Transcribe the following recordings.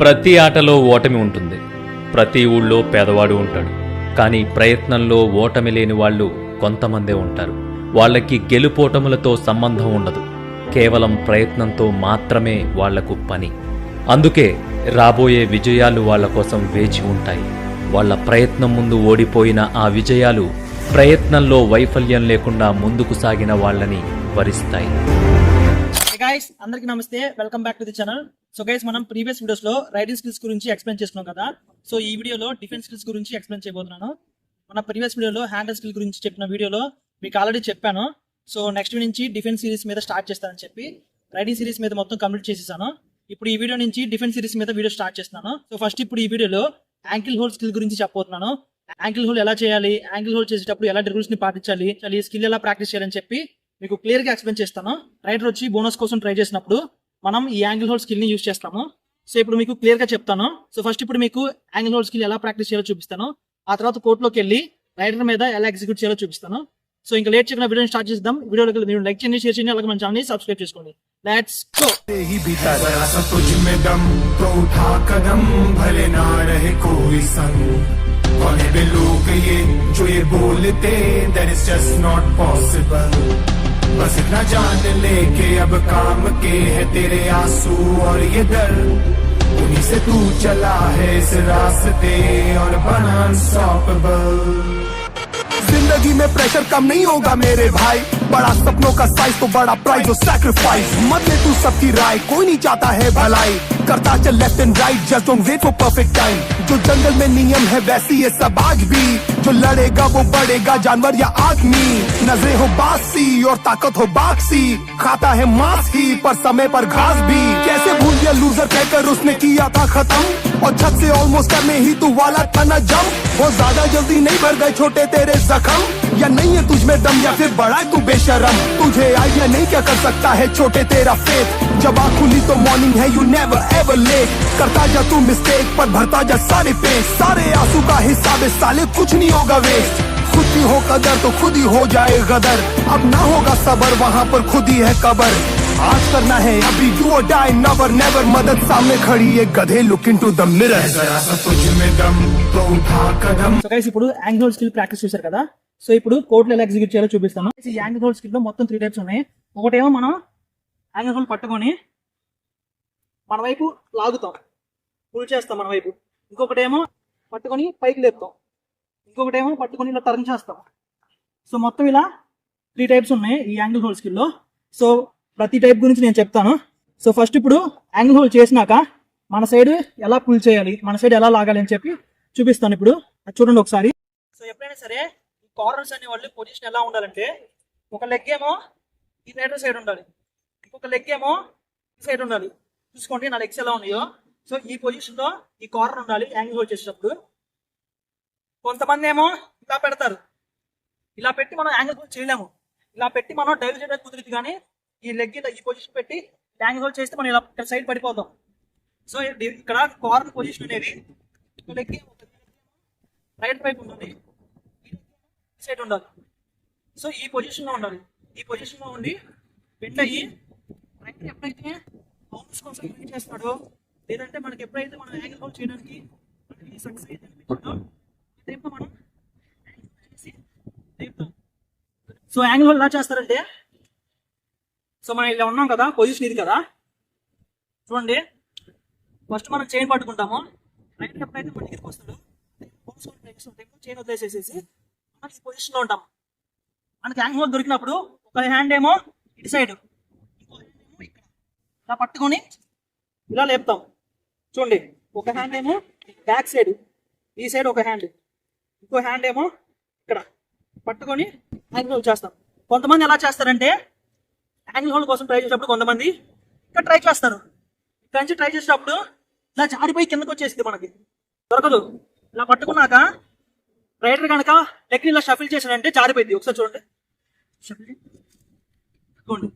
ప్రతి ఆటలో ఓటమి ఉంటుంది. ప్రతి ఊళ్ళో పేదవాడు ఉంటాడు. కానీ ప్రయత్నంలో ఓటమి లేని వాళ్ళు కొంతమందే ఉంటారు. వాళ్ళకి గెలుపోటములతో సంబంధం ఉండదు. కేవలం ప్రయత్నంతో మాత్రమే వాళ్ళకు పని. అందుకే రాబోయే విజయాలు వాళ్ళ కోసం వేచి ఉంటాయి. వాళ్ళ ప్రయత్నం ముందు ఓడిపోయిన ఆ విజయాలు ప్రయత్నంలో వైఫల్యం లేకుండా ముందుకు సాగిన వాళ్ళని వరిస్తాయి. అందరికి నమస్తే. Welcome back to the channel so guys మనం ప్రీవియస్ వీడియోస్లో రైడింగ్ స్కిల్స్ గురించి ఎక్స్ప్లెయిన్ చేసుకున్నాం కదా. సో ఈ వీడియోలో డిఫెన్స్ స్కిల్స్ గురించి ఎక్స్ప్లెయిన్ చేయబోతున్నాను. మన ప్రీవియస్ వీడియోలో హ్యాండ్ స్కిల్ గురించి చెప్పిన వీడియోలో మీకు ఆల్రెడీ చెప్పాను. సో నెక్స్ట్ నుంచి డిఫెన్స్ సిరీస్ మీద స్టార్ట్ చేస్తానని చెప్పి రైడింగ్ సిరీస్ మీద మొత్తం కంప్లీట్ చేసేసాను. ఇప్పుడు ఈ వీడియో నుంచి డిఫెన్స్ సిరీస్ మీద వీడియో స్టార్ట్ చేస్తున్నాను. సో ఫస్ట్ ఇప్పుడు ఈ వీడియోలో యాంకిల్ హోల్ స్కిల్ గురించి చెప్పబోతున్నాను. యాంకిల్ హోల్ ఎలా చేయాలి? యాంకిల్ హోల్ చేసేటప్పుడు ఎలాంటి రూల్స్ని పాటించాలి? ఈ స్కిల్ ఎలా ప్రాక్టీస్ చేయాలని చెప్పి మీకు క్లియర్గా ఎక్స్ప్లెయిన్ చేస్తాను. రైడర్ వచ్చి బోనస్ కోసం ట్రై చేసినప్పుడు మనం ఈ యాంగిల్ హోల్ స్కిల్ ని యూస్ చేస్తాము సో ఇప్పుడు మీకు క్లియర్ గా చెప్తాను సో ఫస్ట్ ఇప్పుడు మీకు యాంగిల్ హోల్ స్కిల్ ఎలా ప్రాక్టీస్ చేయాలో చూపిస్తాను ఆ తర్వాత కోర్టులోకి వెళ్ళి రైడర్ మీద ఎలా ఎగ్జిక్యూట్ చేయాలో చూపిస్తాను సో ఇంకా లేట్ చెప్పిన వీడియోని స్టార్ట్ చేద్దాం వీడియోలోకి మీరు లైక్ చేయండి షేర్ చేయండి అలాగే మన ఛానల్ సబ్స్క్రైబ్ చేసుకోండి లెట్స్ గో ही बीता जरा सा तुझ में दम तो उठा कदम भले ना रहे कोई संग कौन है वे लोग ये जो ये बोलते that is just not possible बस इतना जान ले के अब काम के है तेरे आँसू और ये दर्द उन्हीं से तू चला है इस रास्ते और बना अनस्टॉपेबल ज़िंदगी में प्रेशर कम नहीं होगा मेरे भाई। बड़ा सपनों का साइज़ तो बड़ा प्राइज और सैक्रिफाइस मत ले तू सबकी राय, कोई नहीं चाहता है भलाई। करता चल left and right just don't wait for perfect time जो जंगल में नियम है, वैसी ये सब आज भी। जो लड़ेगा, वो बढ़ेगा, जानवर या आदमी। नजरे हो बासी और ताकत हो बाक्सी खाता है मांस ही पर समय पर घास भी। कैसे भूल गया लूजर कहकर उसने किया था खत्म। और छत से ऑलमोस्ट करने ही तू वाला था ना जम। वो ज़्यादा जल्दी नहीं भर गए छोटे तेरे जख्म। या नहीं है तुझ में दम, या फिर बड़ा तू बेशरम। तुझे आइडिया नहीं क्या कर सकता है छोटे तेरा फेथ जब आँख खुली तो मॉर्निंग है यू नेवर एवर लेट करता जा तू मिस्टेक पर भरता जा सारे पेज सारे आँसू का हिसाब साले कुछ नहीं होगा वेस्ट खुद ही हो कदर तो खुद ही हो जाए गदर। अब ना होगा सबर, वहाँ पर खुद ही है कबर। आज करना है अभी यू और डाई नेवर नेवर मदद सामने खड़ी है गधे लुक इनटू द मिरर जरा सा तुझ में दम तो उठा कदम సో గైస్ ఇప్పుడు యాంగిల్ హోల్ స్కిల్ ప్రాక్టీస్ చేశారు కదా సో ఇప్పుడు కోర్టులో ఎలా ఎగ్జిక్యూట్ చేయాలో చూపిస్తాను ఈ యాంగిల్ హోల్ స్కిల్ లో మొత్తం త్రీ టైప్స్ ఉన్నాయి ఒకటేమో మనం యాంగిల్ హోల్ పట్టుకొని మన వైపు లాగుతాం పుల్ చేస్తాం మన వైపు ఇంకొకటేమో పట్టుకొని పైకి లేపుతాం ఇంకొకటేమో పట్టుకొని ఇలా టర్న్ చేస్తాం సో మొత్తం ఇలా త్రీ టైప్స్ ఉన్నాయి ఈ యాంగిల్ హోల్ స్కిల్లో సో ప్రతి టైప్ గురించి నేను చెప్తాను. సో ఫస్ట్ ఇప్పుడు యాంగిల్ హోల్ చేసినాక మన సైడ్ ఎలా పుల్ చేయాలి మన సైడ్ ఎలా లాగాలి అని చెప్పి చూపిస్తాను ఇప్పుడు. చూడండి ఒకసారి. సో ఎప్పుడైనా సరే ఈ కార్నర్స్ అనే వాళ్ళు పొజిషన్ ఎలా ఉండాలంటే ఒక లెగ్ ఏమో ఈ రైడర్ సైడ్ ఉండాలి ఇంకొక లెగ్ ఏమో ఈ సైడ్ ఉండాలి. చూసుకోండి నా లెగ్స్ ఎలా ఉన్నాయో. సో ఈ పొజిషన్లో ఈ కార్నర్ ఉండాలి యాంగిల్ హోల్ చేసేటప్పుడు. కొంతమంది ఏమో ఇలా పెడతారు. ఇలా పెట్టి మనం యాంగిల్ హోల్ చేయలేము. ఇలా పెట్టి మనం డైవ్ చేయడానికి కుదిరింది కానీ ఈ లెగ్ ఈ పొజిషన్ పెట్టి యాంగిల్ హోల్ చేస్తే మనం ఇలా సైడ్ పడిపోతాం. సో ఇక్కడ కార్నర్ పొజిషన్ అనేది లెగ్ రైట్ వైపు ఉంటుంది. సైడ్ ఉండాలి. సో ఈ పొజిషన్లో ఉండాలి. ఈ పొజిషన్లో ఉండి బెండ్ అయ్యి రైట్ ఎప్పుడైతే బౌన్స్ కోసం యూజ్ చేస్తాడో లేదంటే మనకి ఎప్పుడైతే మనం యాంగిల్ హోల్డ్ చేయడానికి మనకి సక్సెస్ అయితే అనిపించిందో మనం సో యాంగిల్ హోల్డ్ ఎలా చేస్తారంటే సో మనం ఇలా ఉన్నాం కదా పొజిషన్ ఇది కదా? చూడండి. ఫస్ట్ మనం చైన్ పట్టుకుంటాము. రైట్ ఎప్పుడైతే మన దగ్గరికి వస్తాడు చైన్ వదిలేసేసేసి మనం ఈ పొజిషన్లో ఉంటాం. మనకి హ్యాంగ్ హోల్ దొరికినప్పుడు ఒక హ్యాండ్ ఏమో ఇటు సైడ్ ఇంకో హ్యాండ్ ఏమో ఇక్కడ. ఇలా పట్టుకొని ఇలా లేపుతాం. చూడండి. ఒక హ్యాండ్ ఏమో బ్యాక్ సైడ్ ఈ సైడ్ ఒక హ్యాండ్ ఇంకో హ్యాండ్ ఏమో ఇక్కడ. పట్టుకొని హ్యాంగ్ హోల్ చేస్తాం. కొంతమంది ఎలా చేస్తారంటే యాంగిల్ హోల్ కోసం ట్రై చేసేటప్పుడు కొంతమంది ఇక్కడ ట్రై చేస్తారు. ఇక్కడ నుంచి ట్రై చేసేటప్పుడు ఇలా జారిపోయి కిందకు వచ్చేసింది మనకి. దొరకదు. ఇలా పట్టుకున్నాక రైడర్ కనుక లెగ్ ఇలా షఫిల్ చేశాడంటే జారిపోయింది. ఒకసారి చూడండి. షఫిల్ చూడండి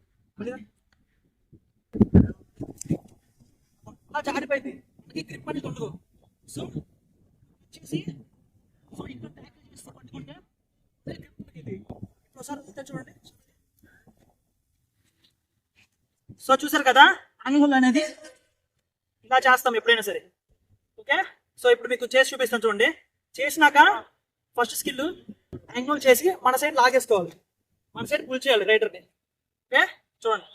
అలా జారిపోయింది. మనకి గ్రిప్ అనేది ఉండదు. సో వచ్చేసి సో ఇక్కడ ట్యాకిల్ చేస్తూ పట్టుకుంటే ఇప్పుడు ఒకసారి చూడండి. సో చూసారు కదా యాంగిల్ అనేది ఇలా చేస్తాం ఎప్పుడైనా సరే. ఓకే? సో ఇప్పుడు మీకు చేసి చూపిస్తాను చూడండి. చేసినాక ఫస్ట్ స్కిల్ యాంగిల్ చేసి మన సైడ్ లాగేసుకోవాలి. మన సైడ్ పుల్ చేయాలి రైడర్ని ఓకే? చూడండి.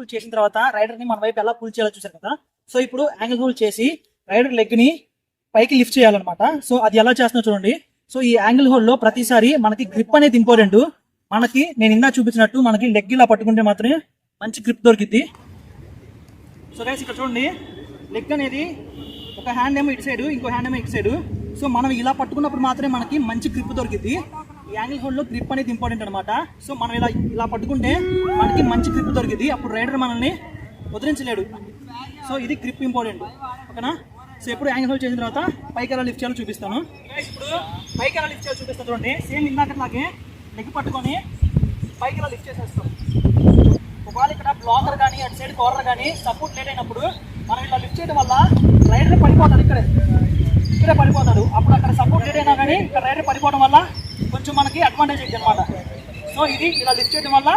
రూల్ చేసిన తర్వాత రైడర్ని మన వైపు ఎలా పుల్ చేయాలో చూసారు కదా? సో ఇప్పుడు యాంగిల్ రూల్ చేసి రైడర్ లెగ్ని పైకి లిఫ్ట్ చేయాలన్నమాట. సో అది ఎలా చేస్తున్నా చూడండి. సో ఈ యాంగిల్ హోల్లో ప్రతిసారి మనకి గ్రిప్ అనేది ఇంపార్టెంట్ మనకి నేను ఇందా చూపించినట్టు మనకి లెగ్ ఇలా పట్టుకుంటే మాత్రమే మంచి గ్రిప్ దొరికిద్ది. సో గైస్ ఇక్కడ చూడండి. లెగ్ అనేది ఒక హ్యాండ్ ఏమో ఇటు సైడ్ ఇంకో హ్యాండ్ ఏమో ఇటు సైడ్ సో మనం ఇలా పట్టుకున్నప్పుడు మాత్రమే మనకి మంచి గ్రిప్ దొరికిద్ది. యాంగిల్ హోల్డ్లో గ్రిప్ అనేది ఇంపార్టెంట్ అనమాట సో మనం ఇలా ఇలా పట్టుకుంటే మనకి మంచి గ్రిప్ దొరికింది అప్పుడు రైడర్ మనల్ని వదిలించలేడు. సో ఇది గ్రిప్ ఇంపార్టెంట్ ఓకేనా? సో ఎప్పుడు యాంగిల్ హోల్డ్ చేసిన తర్వాత పైకి ఎలా లిఫ్ట్ చేయాలో చూపిస్తాను. ఇప్పుడు పైకి ఎలా లిఫ్ట్ చేయాలో చూపిస్తాను చూడండి. సేమ్ ఇందాకలాగే నెగ్ పట్టుకొని పైకి ఎలా లిఫ్ట్ చేసేస్తాం. ఒకవేళ ఇక్కడ బ్లాకర్ కానీ అటు సైడ్ కార్నర్ కానీ సపోర్ట్ లేట్ అయినప్పుడు మనం ఇలా లిఫ్ట్ చేయడం వల్ల రైడర్ పడిపోతాడు ఇక్కడే. ఇక్కడే పడిపోతాడు. అప్పుడు అక్కడ సపోర్ట్ లేట్ అయినా కానీ ఇక్కడ రైడర్ పడిపోవడం వల్ల కొంచెం మనకి అడ్వాంటేజ్ ఇది అనమాట సో ఇది ఇలా లిఫ్ట్ చేయడం వల్ల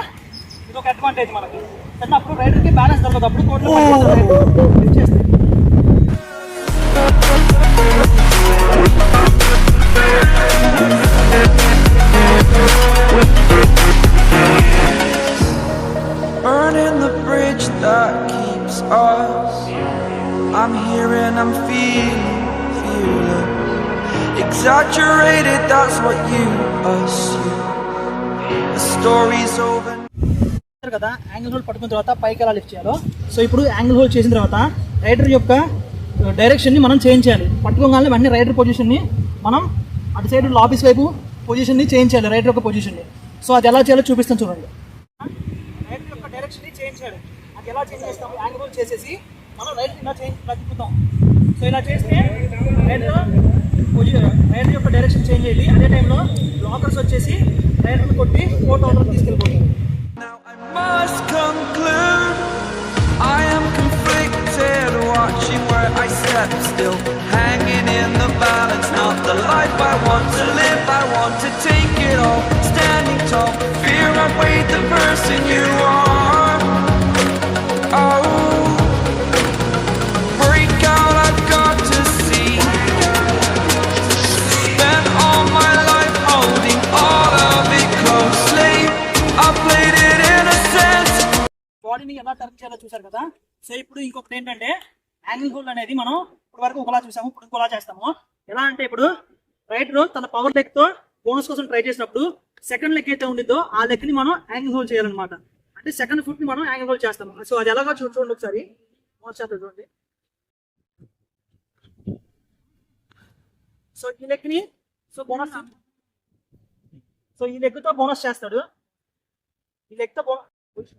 ఇది ఒక అడ్వాంటేజ్ మనకి. కానీ అప్పుడు రైడర్కి బ్యాలెన్స్ దొరకదు. అప్పుడు కోర్టులో పడిపోతాడు లిఫ్ట్ చేస్తే. కదా యాంగిల్ హోల్ పట్టుకున్న తర్వాత పైకి ఎలా లిఫ్ట్ చేయాలో. సో ఇప్పుడు యాంగిల్ హోల్ చేసిన తర్వాత రైడర్ యొక్క uh, డైరెక్షన్ని మనం చేంజ్ చేయాలి. పట్టుకోగానే వెంటనే రైడర్ పొజిషన్ని మనం అటు సైడ్ లాబీస్ వైపు పొజిషన్ని చేంజ్ చేయాలి రైడర్ యొక్క పొజిషన్ని సో అది ఎలా చేయాలో చూపిస్తాను చూడండి. రైడర్ యొక్క డైరెక్షన్ని చేంజ్ చేయాలి. అది ఎలా చేంజ్ చేస్తాము? యాంగిల్ హోల్ చేసేసి మనం రైడర్ ఇలా చేంజ్ తిప్పుతాం. సో ఇలా చేస్తే రైడర్ పొజిషన్ రైడర్ యొక్క డైరెక్షన్ చేంజ్ చేయాలి అదే టైంలో బ్లాకర్స్ వచ్చేసి రైడర్ని కొట్టి కోర్ట్ ఆర్డర్ తీసుకెళ్ళిపోతారు Now I must conclude I am conflicted, watching where I step still, hanging in the balance. Not the life I want to live, I want to take it all, standing tall. Fear I weighed the person you are. బాడీని ఎలా turn చేయాలో చూసారు కదా? So ఇప్పుడు ఇంకొకటి ఏంటంటే angle hold అనేది మనం ఇప్పుడు వరకు ఒకలా చూసాము ఇప్పుడు ఇంకోలా చేస్తాము. ఎలా అంటే ఇప్పుడు రైటర్ తన పవర్ లెగ్తో బోనస్ కోసం ట్రై చేసినప్పుడు సెకండ్ లెగ్ అయితే ఉండిద్దో ఆ లెగ్ని మనం యాంగిల్ హోల్డ్ చేయాలన్నమాట. అంటే సెకండ్ ఫుట్ని మనం యాంగిల్ హోల్డ్ చేస్తాము. సో అది ఎలాగో చూడండి ఒకసారి. చూడండి. సో ఈ లెగ్ని సో బోనస్ సో ఈ లెగ్తో బోనస్ చేస్తాడు. ఈ లెగ్తో బోనస్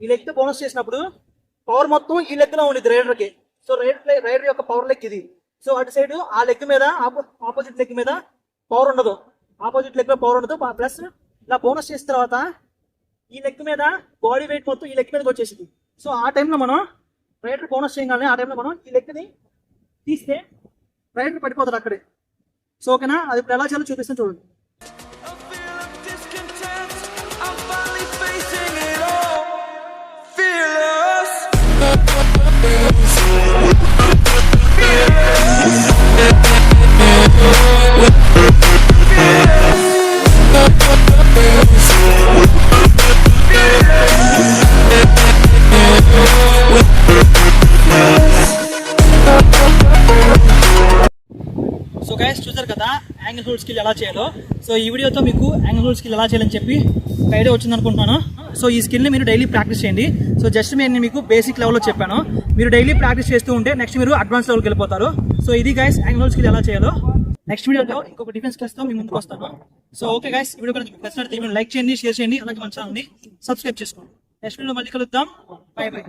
ఈ లెగ్తో బోనస్ చేసినప్పుడు పవర్ మొత్తం ఈ లెగ్లో ఉండేది రైడర్కి. సో రైడర్ రైడర్ యొక్క పవర్ లెగ్ ఇది. సో అటు సైడ్ ఆ లెగ్ మీద ఆపోజిట్ లెగ్ మీద పవర్ ఉండదు. ఆపోజిట్ లెగ్ పవర్ ఉండదు. ప్లస్ ఇలా బోనస్ చేసిన తర్వాత ఈ లెగ్ మీద బాడీ వెయిట్ మొత్తం ఈ లెగ్ మీదకి వచ్చేసింది. సో ఆ టైంలో మనం రైడర్ బోనస్ చేయగానే ఆ టైంలో మనం ఈ లెగ్ని తీస్తే రైడర్ పడిపోతాడు అక్కడే. సో ఓకేనా అది ఇప్పుడు ఎలా చేయాలో చూపిస్తాను చూడండి. సో గైస్ చూసారు కదా? యాంగిల్ హోల్డ్ స్కిల్ ఎలా చేయాలో? సో ఈ వీడియోతో మీకు యాంగిల్ హోల్డ్ స్కిల్ ఎలా చేయాలని చెప్పి ఒక ఐడియా వచ్చింది అనుకుంటున్నాను. సో ఈ స్కిల్ని మీరు డైలీ ప్రాక్టీస్ చేయండి. సో జస్ట్ నేను మీకు బేసిక్ లెవెల్లో చెప్పాను. మీరు డైలీ ప్రాక్టీస్ చేస్తూ ఉంటే నెక్స్ట్ మీరు అడ్వాన్స్ లెవెల్కి వెళ్ళిపోతారు. సో ఇది గైస్ యాంగిల్ స్కిల్ ఎలా చేయాలో. నెక్స్ట్ వీడియోలో ఇంకొక డిఫెన్స్ క్లాస్తో మీ ముందుకు వస్తాను. So okay guys video like చేయండి షేర్ చేయండి అలాగే మన ఛానల్ని సబ్స్క్రైబ్ చేసుకోండి. నెక్స్ట్ వీడియో మళ్ళీ కలుద్దాం. By by